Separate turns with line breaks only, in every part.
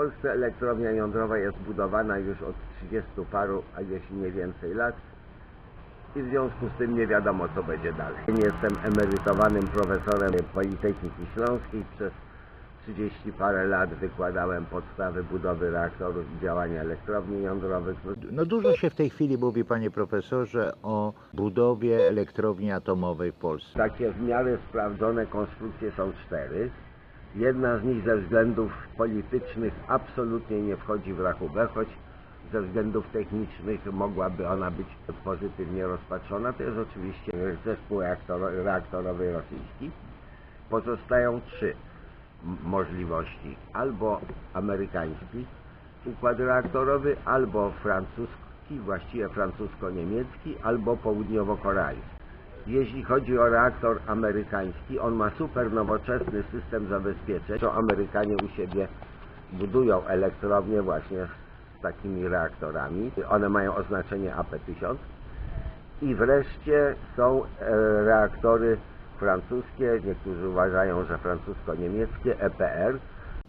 Polsce elektrownia jądrowa jest budowana już od 30 paru, a jeśli nie więcej lat i w związku z tym nie wiadomo co będzie dalej. Jestem emerytowanym profesorem Politechniki Śląskiej. Przez 30 parę lat wykładałem podstawy budowy reaktorów i działania elektrowni jądrowych. No,
No dużo się w tej chwili mówi, panie profesorze, o budowie elektrowni atomowej w Polsce.
Takie w miarę sprawdzone konstrukcje są cztery. Jedna z nich ze względów politycznych absolutnie nie wchodzi w rachubę, choć ze względów technicznych mogłaby ona być pozytywnie rozpatrzona. To jest oczywiście zespół reaktor, reaktorowy rosyjski. Pozostają trzy możliwości. Albo amerykański układ reaktorowy, albo francuski, właściwie francusko-niemiecki, albo południowo-koreański. Jeśli chodzi o reaktor amerykański, on ma super nowoczesny system zabezpieczeń. To Amerykanie u siebie budują elektrownie właśnie z takimi reaktorami. One mają oznaczenie AP1000. I wreszcie są e, reaktory francuskie, niektórzy uważają, że francusko-niemieckie, EPR.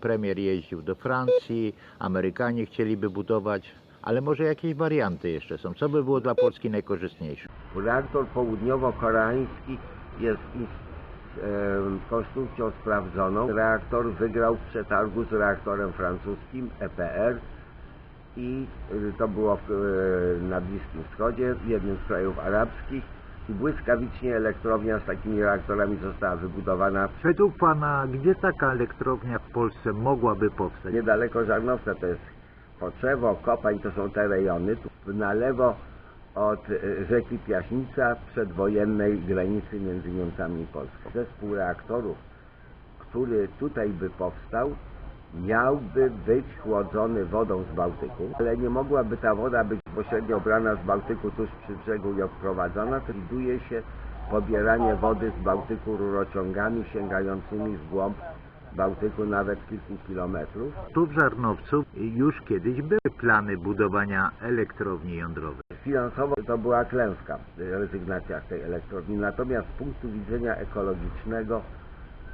Premier jeździł do Francji, Amerykanie chcieliby budować, ale może jakieś warianty jeszcze są. Co by było dla Polski najkorzystniejsze?
Reaktor południowo-koreański jest konstrukcją sprawdzoną. Reaktor wygrał w przetargu z reaktorem francuskim EPR i y, to było y, na Bliskim Wschodzie, w jednym z krajów arabskich i błyskawicznie elektrownia z takimi reaktorami została wybudowana
Według pana, gdzie taka elektrownia w Polsce mogłaby powstać?
niedaleko Żarnowca, to jest Poczewo, Kopań, to są te rejony. Tu na lewo od y, rzeki Piaśnica, przedwojennej granicy między Niemcami i Polską. Zespół reaktorów, który tutaj by powstał, miałby być chłodzony wodą z Bałtyku, ale nie mogłaby ta woda być pośrednio brana z Bałtyku tuż przy brzegu i odprowadzona. To widuje się pobieranie wody z Bałtyku rurociągami sięgającymi w głąb Bałtyku nawet kilku kilometrów.
Tu w Żarnowcu już kiedyś były plany budowania elektrowni jądrowej.
Finansowo to była klęska, rezygnacja z tej elektrowni, natomiast z punktu widzenia ekologicznego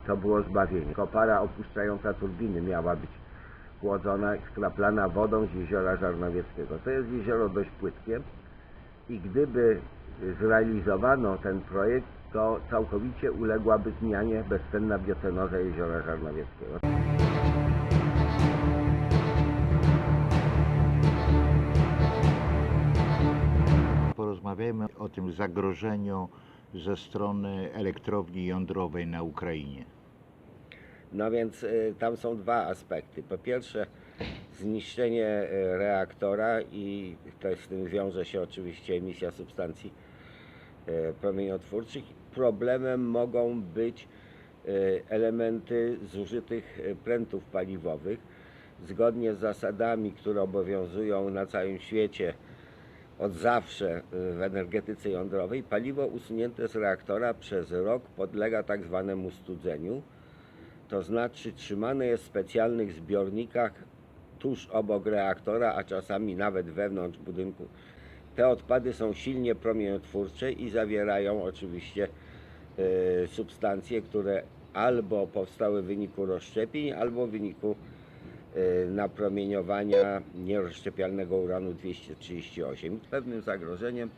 to było zbawienie. Kopara opuszczająca turbiny miała być chłodzona, skraplana wodą z jeziora Żarnowieckiego. To jest jezioro dość płytkie i gdyby zrealizowano ten projekt, to całkowicie uległaby zmianie bezcenna biocenoza jeziora Żarnowieckiego.
Porozmawiajmy o tym zagrożeniu ze strony elektrowni jądrowej na Ukrainie.
No więc y, tam są dwa aspekty. Po pierwsze zniszczenie y, reaktora i to z tym wiąże się oczywiście emisja substancji promieniotwórczych. Problemem mogą być y, elementy zużytych y, prętów paliwowych. Zgodnie z zasadami, które obowiązują na całym świecie od zawsze w energetyce jądrowej, paliwo usunięte z reaktora przez rok podlega tak zwanemu studzeniu to znaczy trzymane jest w specjalnych zbiornikach tuż obok reaktora, a czasami nawet wewnątrz budynku. Te odpady są silnie promieniotwórcze i zawierają oczywiście e, substancje, które albo powstały w wyniku rozszczepień, albo w wyniku e, napromieniowania nierozszczepialnego uranu 238. Pewnym zagrożeniem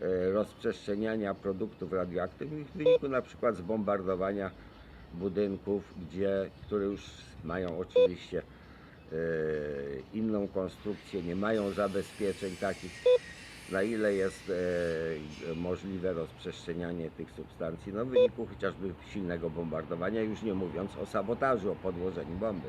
e, rozprzestrzeniania produktów radioaktywnych w wyniku na przykład zbombardowania budynków, gdzie, które już mają oczywiście inną konstrukcję, nie mają zabezpieczeń takich, na ile jest e, możliwe rozprzestrzenianie tych substancji, no w wyniku chociażby silnego bombardowania, już nie mówiąc o sabotażu, o podłożeniu bomby.